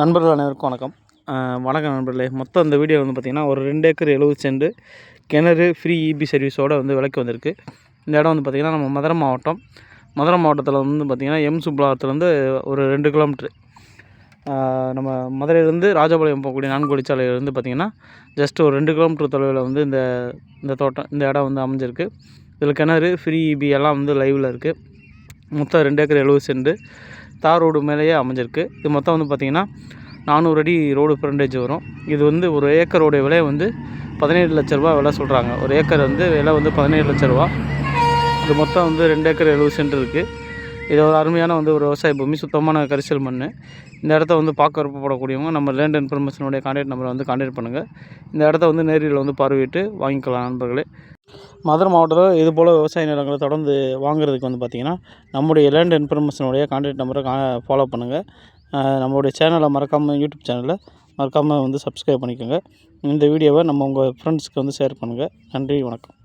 நண்பர்கள் அனைவருக்கும் வணக்கம். வணக்கம் நண்பர்களே. மொத்தம் இந்த வீடியோ வந்து பார்த்திங்கன்னா ஒரு ரெண்டு ஏக்கர் எழுபது செண்டு கிணறு ஃப்ரீ இபி சர்வீஸோடு வந்து விலைக்கு வந்திருக்கு. இந்த இடம் வந்து பார்த்திங்கன்னா நம்ம மதுரை மாவட்டம். மதுரை மாவட்டத்தில் வந்து பார்த்திங்கன்னா எம் சுப்லாத்துலேருந்து ஒரு ரெண்டு கிலோமீட்ரு நம்ம மதுரையிலேருந்து ராஜபாளையம் போகக்கூடிய நான்கு சாலையிலேருந்து பார்த்திங்கன்னா ஜஸ்ட் ஒரு ரெண்டு கிலோமீட்டர் தொலைவில் வந்து இந்த இந்த தோட்டம் இந்த இடம் வந்து அமைஞ்சிருக்கு. இதில் கிணறு ஃப்ரீ இபி எல்லாம் வந்து லைவில் இருக்குது மொத்தம் ரெண்டு ஏக்கர் எழுபது செண்டு தார் ரோடு மேலேயே அமைஞ்சிருக்கு. இது மொத்தம் வந்து பார்த்திங்கன்னா நானூறு அடி ரோடு ஃப்ரண்டேஜ் வரும். இது வந்து ஒரு ஏக்கரோடைய விலை வந்து பதினேழு லட்ச ரூபா விலை சொல்கிறாங்க ஒரு ஏக்கர் வந்து விலை வந்து பதினேழு லட்ச ரூபா இது மொத்தம் வந்து ரெண்டு ஏக்கர் எழுபது சென்ட் இருக்குது இது ஒரு அருமையான வந்து ஒரு விவசாய பூமி சுத்தமான கரிசல் மண் இந்த இடத்த வந்து பார்க்க விருப்பப்படக்கூடியவங்க நம்ம லேண்ட் இன்ஃபர்மேஷனுடைய கான்டாக்ட் நம்பரை வந்து கான்டாக்ட் பண்ணுங்கள் இந்த இடத்த வந்து நேரில் வந்து பார்வையிட்டு வாங்கிக்கலாம் நண்பர்களே. மதுரை மாவட்டத்தில் இது போல் விவசாய நிலங்களை தொடர்ந்து வாங்குறதுக்கு வந்து பார்த்திங்கன்னா நம்முடைய லேண்ட் இன்ஃபர்மேஷனுடைய கான்டாக்ட் நம்பரை கா ஃபாலோ பண்ணுங்கள் நம்மளுடைய சேனலை மறக்காமல் யூடியூப் சேனலை மறக்காமல் வந்து சப்ஸ்கிரைப் பண்ணிக்கோங்க. இந்த வீடியோவை நம்ம உங்கள் ஃப்ரெண்ட்ஸ்க்கு வந்து ஷேர் பண்ணுங்கள் நன்றி வணக்கம்.